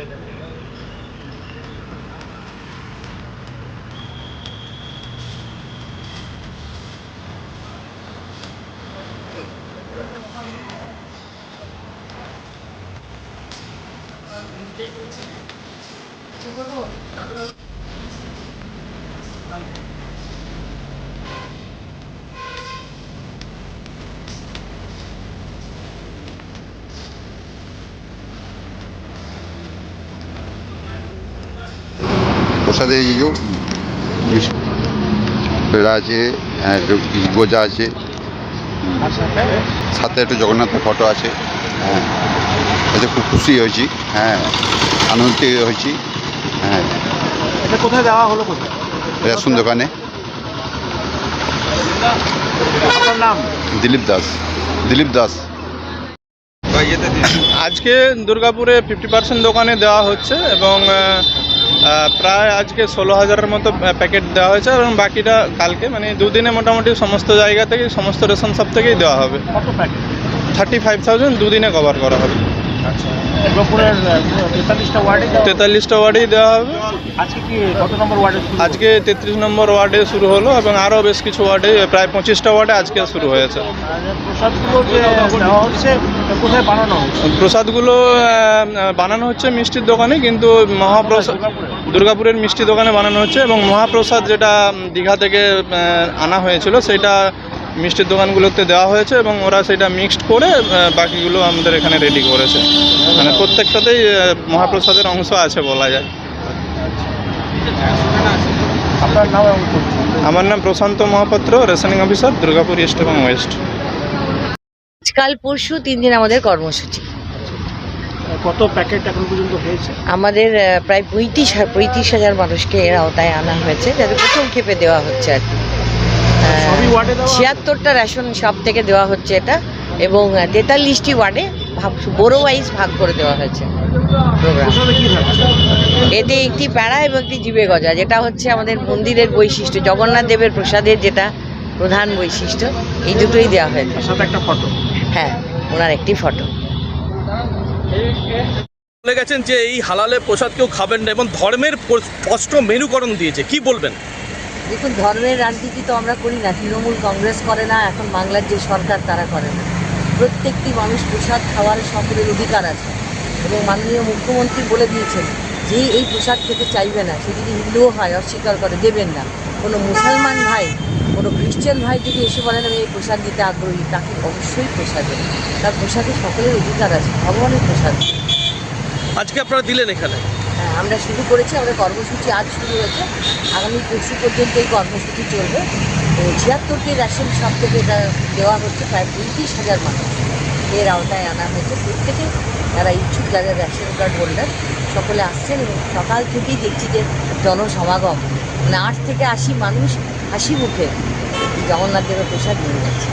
প্রসাদে এই যে মিষ্টি পেড়া আছে হ্যাঁ, একটু আছে। সাথে একটু জগন্নাথের ফটো আছে হ্যাঁ। এতে খুব খুশি হয়েছি হ্যাঁ আনন্দিত হয়েছি হ্যাঁ। এটা কোথায় দেওয়া হলো কোথায়? রেশন দোকানে। নাম? দিলীপ দাস দিলীপ দাস। আজকে দুর্গাপুরে ফিফটি পার্সেন্ট দোকানে দেওয়া হচ্ছে এবং প্রায় আজকে ষোলো হাজারের মতো প্যাকেট দেওয়া হয়েছে এবং বাকিটা কালকে মানে দুদিনে মোটামুটি সমস্ত জায়গা থেকে সমস্ত রেশন সব থেকেই দেওয়া হবে। থার্টি ফাইভ থাউজেন্ড দুদিনে কভার করা হবে। তেতাল্লিশটা ওয়ার্ডেই দেওয়া হবে। আজকে তেত্রিশ নম্বর ওয়ার্ডে শুরু হলো এবং আরও বেশ কিছু ওয়ার্ডে প্রায় পঁচিশটা ওয়ার্ডে আজকে শুরু হয়েছে। প্রসাদগুলো হচ্ছে প্রসাদগুলো বানানো হচ্ছে মিষ্টির দোকানে কিন্তু মহাপ্রসাদ দুর্গাপুরের মিষ্টি দোকানে বানানো হচ্ছে এবং মহাপ্রসাদ যেটা দীঘা থেকে আনা হয়েছিল সেটা মিষ্টির দোকানগুলোতে দেওয়া হয়েছে এবং ওরা সেটা মিক্সড করে বাকিগুলো আমাদের এখানে রেডি করেছে। মানে প্রত্যেকটাতেই মহাপ্রসাদের অংশ আছে বলা যায়। আমার নাম Prashanta Mohapatra rationing officer Durgapur east এবং ওয়েস্ট। কাল পরশু তিন দিন আমাদের কর্মসূচি। কত প্যাকেট এখন পর্যন্ত হয়েছে? আমাদের প্রায় পঁয়ত্রিশ পঁয়ত্রিশ হাজার মানুষকে এর আওতায় আনা হয়েছে যাদের প্রথম ক্ষেপে দেওয়া হচ্ছে আর কি। ছিয়াত্তরটা রেশন শপ থেকে দেওয়া হচ্ছে এটা এবং তেতাল্লিশটি ওয়ার্ডে ভাগ বড়ো ওয়াইজ ভাগ করে দেওয়া হয়েছে। এতে একটি প্যাড়া এবং একটি জীবে গজা যেটা হচ্ছে আমাদের মন্দিরের বৈশিষ্ট্য জগন্নাথ দেবের প্রসাদের যেটা প্রধান বৈশিষ্ট্য এই দুটোই দেওয়া হয়েছে। একটা ফটো হ্যাঁ ওনার একটি ফটো বলে গেছেন যে এই হালালে প্রসাদ কেউ খাবেন না এবং ধর্মের স্পষ্ট মেনুকরণ দিয়েছে। কি বলবেন? দেখুন, ধর্মের রাজনীতি তো আমরা করি না, তৃণমূল কংগ্রেস করে না, এখন বাংলার যে সরকার তারা করে না। প্রত্যেকটি মানুষ প্রসাদ খাওয়ার সকলের অধিকার আছে। এবং মাননীয় মুখ্যমন্ত্রী বলে দিয়েছেন, যে এই প্রসাদ খেতে চাইবে না, সে যদি হিন্দুও হয়, অস্বীকার করে, দেবেন না। কোনো মুসলমান ভাই, কোনো খ্রিশ্চান ভাই যদি এসে বলেন, আমি এই প্রসাদ দিতে আগ্রহী তাকে অবশ্যই প্রসাদ দেবেন। তার প্রসাদে সকলের অধিকার আছে, ভগবানের প্রসাদ। আজকে আপনারা দিলেন এখানে? আমরা শুরু করেছি, আমাদের কর্মসূচি আজ শুরু হয়েছে। আগামী পরশু পর্যন্ত এই কর্মসূচি চলবে। তো ছিয়াত্তরটি রেশন সব থেকে এটা দেওয়া হচ্ছে, প্রায় পঁয়ত্রিশ হাজার মানুষ। এর আওতায় আনা হয়েছে। প্রত্যেকে যারা ইচ্ছুক, যাদের রেশন কার্ড হোল্ডার, সকলে আসছেন এবং সকাল থেকেই দেখছি যে জনসমাগম। মানে আট থেকে আশি মানুষ হাসি মুখে জগন্নাথ প্রসাদ নিয়ে যাচ্ছে।